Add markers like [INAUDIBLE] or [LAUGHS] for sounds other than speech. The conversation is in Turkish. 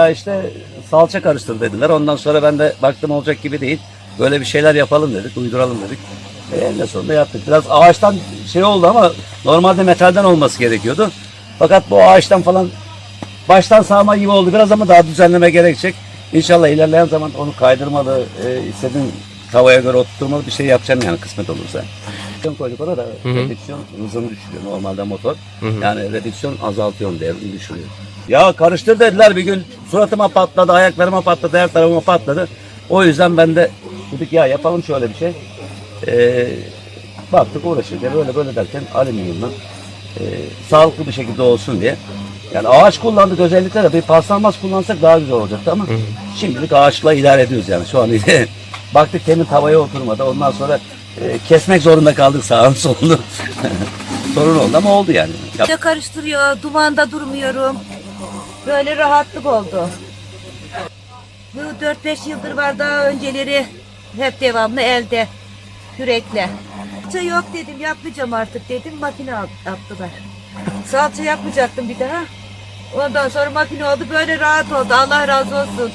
Ya işte salça karıştır dediler. Ondan sonra ben de baktım olacak gibi değil. Böyle bir şeyler yapalım dedik, uyduralım dedik. E, en sonunda yaptık. Biraz ağaçtan şey oldu ama normalde metalden olması gerekiyordu. Fakat bu ağaçtan falan baştan sağma gibi oldu biraz ama daha düzenleme gerekecek. İnşallah ilerleyen zaman onu kaydırmalı, e, istediğin tavaya göre oturtmalı bir şey yapacağım yani kısmet olursa. Redüksiyon koyduk ona da redüksiyon hızını düşürüyor normalde motor. Yani redüksiyon azaltıyor devrini düşürüyor. Ya karıştır dediler bir gün suratıma patladı, ayaklarıma patladı, her tarafıma patladı. O yüzden ben de dedik ya yapalım şöyle bir şey. Ee, baktık uğraşırken böyle böyle derken alüminyumdan e, sağlıklı bir şekilde olsun diye. Yani ağaç kullandık özellikle de bir paslanmaz kullansak daha güzel olacaktı ama şimdilik ağaçla idare ediyoruz yani şu an [LAUGHS] baktık temin tavaya oturmadı ondan sonra e, kesmek zorunda kaldık sağını solunu [LAUGHS] sorun oldu ama oldu yani. Yap- de karıştırıyor, dumanda durmuyorum. Böyle rahatlık oldu. Bu 4-5 yıldır var daha önceleri hep devamlı elde, kürekle. Salça yok dedim, yapmayacağım artık dedim, makine attılar. Salça yapmayacaktım bir daha. Ondan sonra makine oldu, böyle rahat oldu, Allah razı olsun.